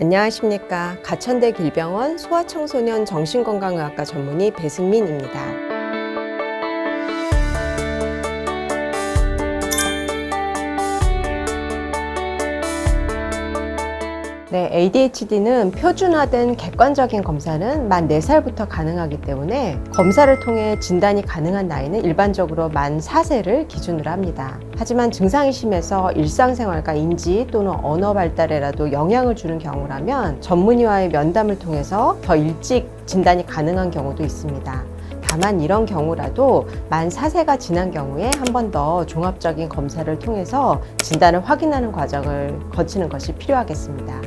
안녕하십니까. 가천대 길병원 소아청소년 정신건강의학과 전문의 배승민입니다. 네, ADHD는 표준화된 객관적인 검사는 만 4살부터 가능하기 때문에 검사를 통해 진단이 가능한 나이는 일반적으로 만 4세를 기준으로 합니다. 하지만 증상이 심해서 일상생활과 인지 또는 언어 발달에라도 영향을 주는 경우라면 전문의와의 면담을 통해서 더 일찍 진단이 가능한 경우도 있습니다. 다만 이런 경우라도 만 4세가 지난 경우에 한 번 더 종합적인 검사를 통해서 진단을 확인하는 과정을 거치는 것이 필요하겠습니다.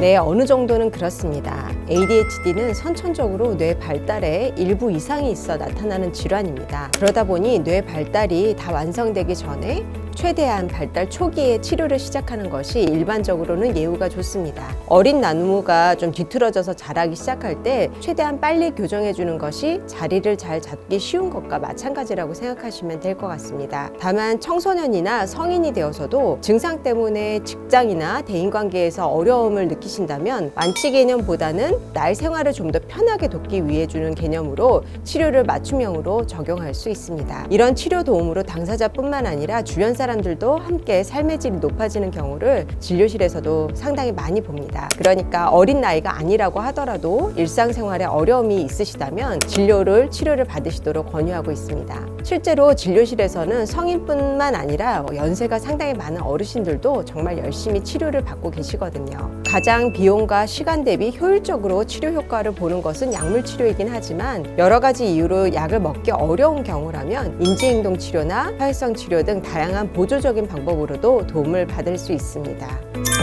네, 어느 정도는 그렇습니다. ADHD는 선천적으로 뇌 발달에 일부 이상이 있어 나타나는 질환입니다. 그러다 보니 뇌 발달이 다 완성되기 전에 최대한 발달 초기에 치료를 시작하는 것이 일반적으로는 예후가 좋습니다. 어린 나무가 좀 뒤틀어져서 자라기 시작할 때 최대한 빨리 교정해 주는 것이 자리를 잘 잡기 쉬운 것과 마찬가지라고 생각하시면 될 것 같습니다. 다만 청소년이나 성인이 되어서도 증상 때문에 직장이나 대인관계에서 어려움을 느끼신다면 완치 개념보다는 날 생활을 좀 더 편하게 돕기 위해 주는 개념으로 치료를 맞춤형으로 적용할 수 있습니다. 이런 치료 도움으로 당사자뿐만 아니라 주변 사람 들도 함께 삶의 질이 높아지는 경우를 진료실에서도 상당히 많이 봅니다. 그러니까 어린 나이가 아니라고 하더라도 일상생활에 어려움이 있으시다면 진료를 치료를 받으시도록 권유하고 있습니다. 실제로 진료실에서는 성인뿐만 아니라 뭐 연세가 상당히 많은 어르신들도 정말 열심히 치료를 받고 계시거든요. 가장 비용과 시간 대비 효율적으로 치료 효과를 보는 것은 약물 치료이긴 하지만 여러 가지 이유로 약을 먹기 어려운 경우라면 인지행동 치료나 화해성 치료 등 다양한 보조적인 방법으로도 도움을 받을 수 있습니다.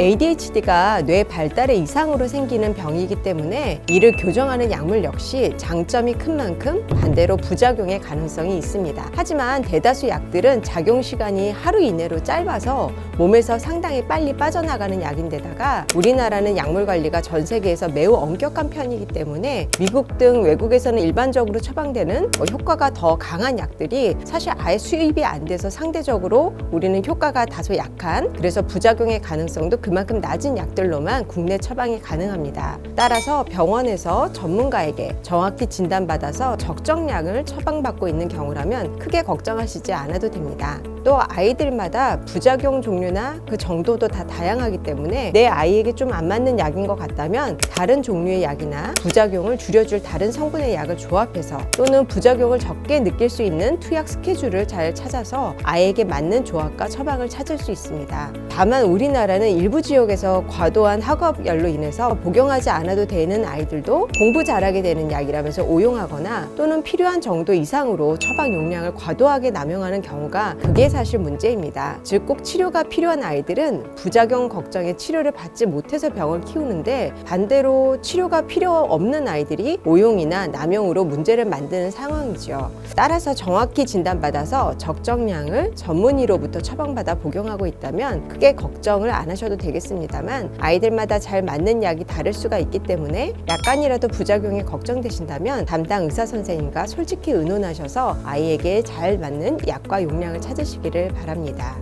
ADHD가 뇌 발달의 이상으로 생기는 병이기 때문에 이를 교정하는 약물 역시 장점이 큰 만큼 반대로 부작용의 가능성이 있습니다. 하지만 대다수 약들은 작용 시간이 하루 이내로 짧아서 몸에서 상당히 빨리 빠져나가는 약인데다가 우리나라는 약물 관리가 전 세계에서 매우 엄격한 편이기 때문에 미국 등 외국에서는 일반적으로 처방되는 뭐 효과가 더 강한 약들이 사실 아예 수입이 안 돼서 상대적으로 우리는 효과가 다소 약한 그래서 부작용의 가능성도 그만큼 낮은 약들로만 국내 처방이 가능합니다. 따라서 병원에서 전문가에게 정확히 진단받아서 적정량을 처방받고 있는 경우라면 크게 걱정하시지 않아도 됩니다. 또 아이들마다 부작용 종류나 그 정도도 다 다양하기 때문에 내 아이에게 좀 안 맞는 약인 것 같다면 다른 종류의 약이나 부작용을 줄여줄 다른 성분의 약을 조합해서 또는 부작용을 적게 느낄 수 있는 투약 스케줄을 잘 찾아서 아이에게 맞는 조합과 처방을 찾을 수 있습니다. 다만 우리나라는 일부 지역에서 과도한 학업열로 인해서 복용하지 않아도 되는 아이들도 공부 잘하게 되는 약이라면서 오용하거나 또는 필요한 정도 이상으로 처방 용량을 과도하게 남용하는 경우가 그게 사실 문제입니다. 즉 꼭 치료가 필요한 아이들은 부작용 걱정에 치료를 받지 못해서 병을 키우는데 반대로 치료가 필요 없는 아이들이 오용이나 남용으로 문제를 만드는 상황이죠. 따라서 정확히 진단받아서 적정량을 전문의로부터 처방받아 복용하고 있다면 크게 걱정을 안 하셔도 되겠습니다만 아이들마다 잘 맞는 약이 다를 수가 있기 때문에 약간이라도 부작용이 걱정되신다면 담당 의사 선생님과 솔직히 의논하셔서 아이에게 잘 맞는 약과 용량을 찾으시기를 바랍니다.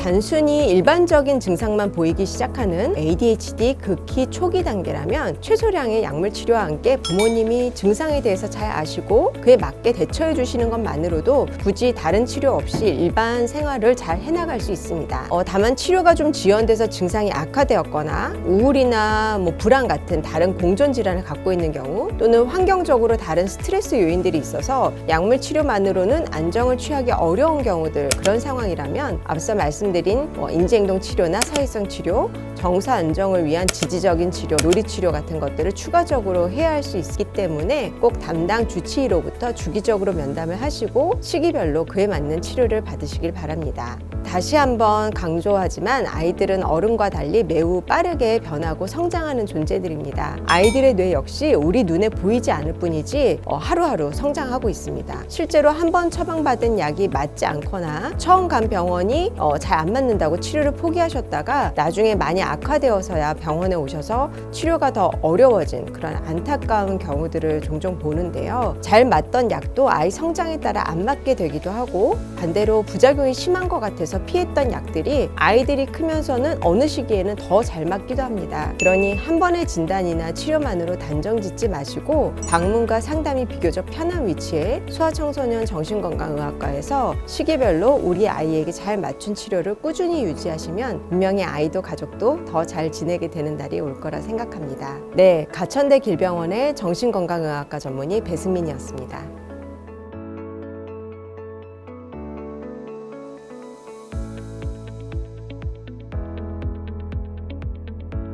단순히 일반적인 증상만 보이기 시작하는 ADHD 극히 초기 단계라면 최소량의 약물 치료와 함께 부모님이 증상에 대해서 잘 아시고 그에 맞게 대처해 주시는 것만으로도 굳이 다른 치료 없이 일반 생활을 잘 해나갈 수 있습니다. 어, 다만 치료가 좀 지연돼서 증상이 악화되었거나 우울이나 뭐 불안 같은 다른 공존 질환을 갖고 있는 경우 또는 환경적으로 다른 스트레스 요인들이 있어서 약물 치료만으로는 안정을 취하기 어려운 경우들 그런 상황이라면 앞서 말씀 드린 뭐 인지행동 치료나 사회성 치료, 정서 안정을 위한 지지적인 치료, 놀이 치료 같은 것들을 추가적으로 해야 할 수 있기 때문에 꼭 담당 주치의로부터 주기적으로 면담을 하시고 시기별로 그에 맞는 치료를 받으시길 바랍니다. 다시 한번 강조하지만 아이들은 어른과 달리 매우 빠르게 변하고 성장하는 존재들입니다. 아이들의 뇌 역시 우리 눈에 보이지 않을 뿐이지 어, 하루하루 성장하고 있습니다. 실제로 한 번 처방받은 약이 맞지 않거나 처음 간 병원이 어, 잘안 맞는다고 치료를 포기하셨다가 나중에 많이 악화되어서야 병원에 오셔서 치료가 더 어려워진 그런 안타까운 경우들을 종종 보는데요. 잘 맞던 약도 아이 성장에 따라 안 맞게 되기도 하고 반대로 부작용이 심한 것 같아 서 피했던 약들이 아이들이 크면서는 어느 시기에는 더 잘 맞기도 합니다. 그러니 한 번의 진단이나 치료만으로 단정 짓지 마시고 방문과 상담이 비교적 편한 위치에 소아청소년 정신건강의학과에서 시기별로 우리 아이에게 잘 맞춘 치료를 꾸준히 유지하시면 분명히 아이도 가족도 더 잘 지내게 되는 날이 올 거라 생각합니다. 네, 가천대 길병원의 정신건강의학과 전문의 배승민이었습니다.